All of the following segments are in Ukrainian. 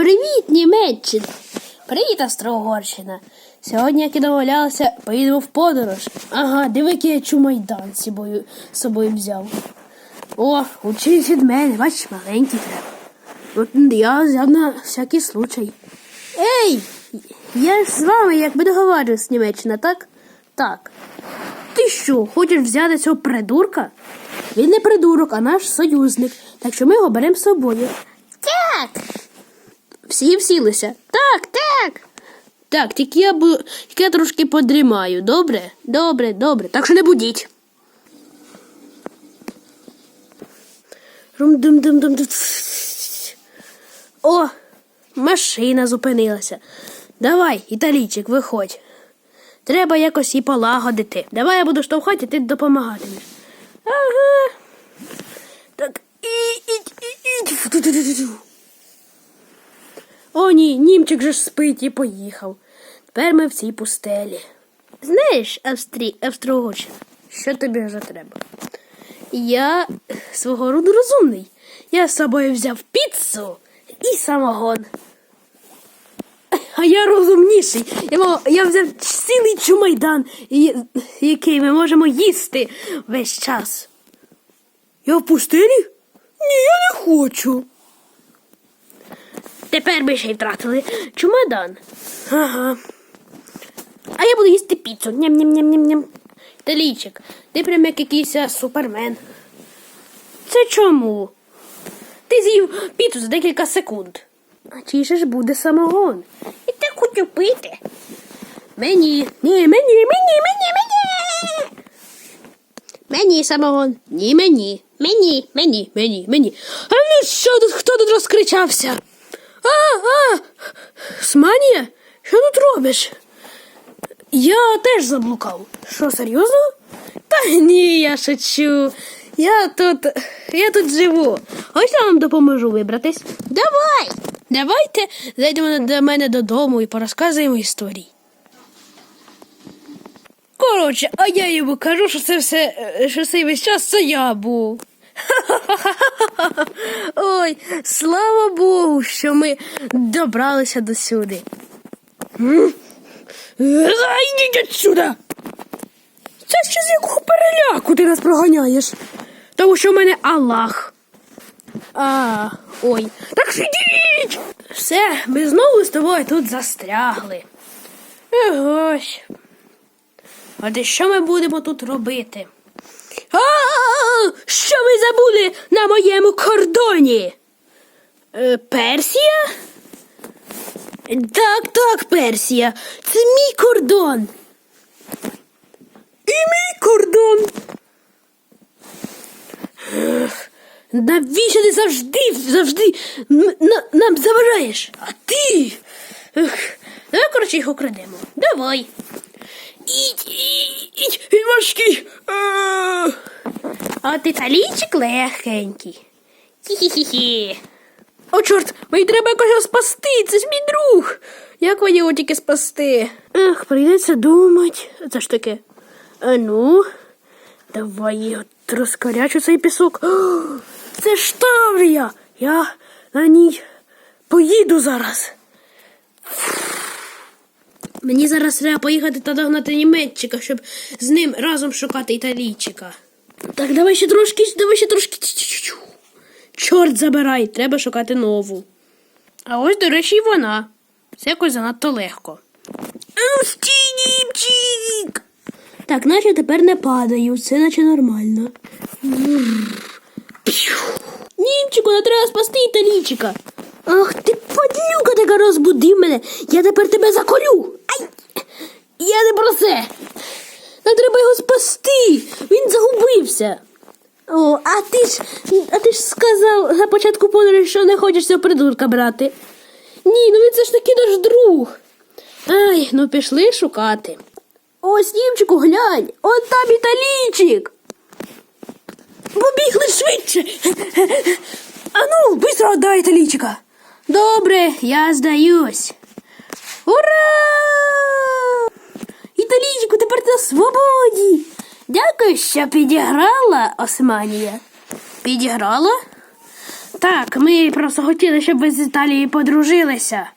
Привіт, Німеччина! Привіт, Австро-Угорщина! Сьогодні, як і домовлялися, поїдемо в подорож. Ага, диви, який я чумайдан з собою, з собою взяв. О, учись від мене, бачиш, маленький треба. От я взяв на всякий случай. Ей! Я ж з вами, якби договарювався, Німеччина, так? Так. Ти що, хочеш взяти цього придурка? Він не придурок, а наш союзник, так що ми його беремо з собою. Так. Всі всілися. Так, так. Так, тільки я бу... тільки я трошки подрімаю. Добре? Добре, добре. Так що не будіть. Рум-дум-дум-дум-дум. О, машина зупинилася. Давай, італійчик, виходь. Треба якось її полагодити. Давай я буду штовхати, ти допомагатимеш. Ага. Так, і, і, і, і. О, ні, німчик же ж спить і поїхав. Тепер ми в цій пустелі. Знаєш, Австрі... Австро-Угорщина, що тобі вже треба? Я свого роду розумний. Я з собою взяв піцу і самогон. А я розумніший. Я, я взяв цілий чумайдан, який ми можемо їсти весь час. Я в пустелі? Ні, я не хочу. Тепер ми ще й втратили чумадан. Ага. А я буду їсти піцу. Ням-ням-ням-ням-ням. Талійчик, ти прям як якийсь супермен. Це чому? Ти з'їв піцу за декілька секунд. А чий же ж буде самогон? І ти хочу пити. Мені. Ні, мені, мені, мені, мені. Мені самогон. Ні, мені. Мені, мені, мені, мені. А ну що тут, хто тут розкричався? А, а, Сманія, що тут робиш? Я теж заблукав. Що, серйозно? Та ні, я шучу. Я тут, я тут живу. Ось я вам допоможу вибратись. Давай! Давайте зайдемо до мене додому і порозказуємо історії. Коротше, а я йому кажу, що це все, е, що цей весь час це я був. Ой, слава Богу, що ми добралися до сюди. Йдіть отсюда! Це ще з якого переляку ти нас проганяєш? Тому що в мене Аллах. А, ой. Так сидіть! Все, ми знову з тобою тут застрягли. Егось. А де що ми будемо тут робити? А, що ви забули на моєму кордоні? Е, Персія? Так, так, Персія. Це мій кордон. І мій кордон. Навіщо ти завжди, завжди на- нам заважаєш? А ти? Давай, коротше, їх украдемо. Давай. Ідь, ідь, він важкий. А, а ти талійчик легенький. Хі-хі-хі. О, чорт, мені треба якось спасти, це ж мій друг. Як мені його тільки спасти? Ех, прийдеться думати. Це ж таке. А ну, давай я от розкарячу цей пісок. О, це ж Таврія. Я на ній поїду зараз. Мені зараз треба поїхати та догнати німеччика, щоб з ним разом шукати італійчика. Так, давай ще трошки, давай ще трошки. Чорт забирай, треба шукати нову. А ось, до речі, і вона. Це якось занадто легко. Німчик! Так, наче тепер не падаю, це наче нормально. Німчику, не треба спасти італійчика. Ах ти падлюка така розбудив мене. Я тепер тебе заколю. Я не про це. Нам треба його спасти. Він загубився. О, а ти ж а ти ж сказав на початку подорожі, що не хочеш цього придурка брати. Ні, ну він це ж таки наш друг. Ай, ну пішли шукати. Ось, Німчику, глянь, он там італійчик. Побігли швидше. Ану, быстро отдай італійчика. Добре, я здаюсь. Ура! Італійчику, тепер ти на свободі. Дякую, що підіграла, Османія. Підіграла? Так, ми просто хотіли, щоб ви з Італії подружилися.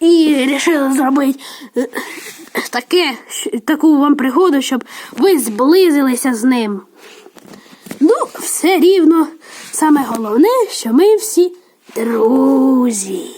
І вирішили зробити е, таке, таку вам пригоду, щоб ви зблизилися з ним. Ну, все рівно. Саме головне, що ми всі друзі.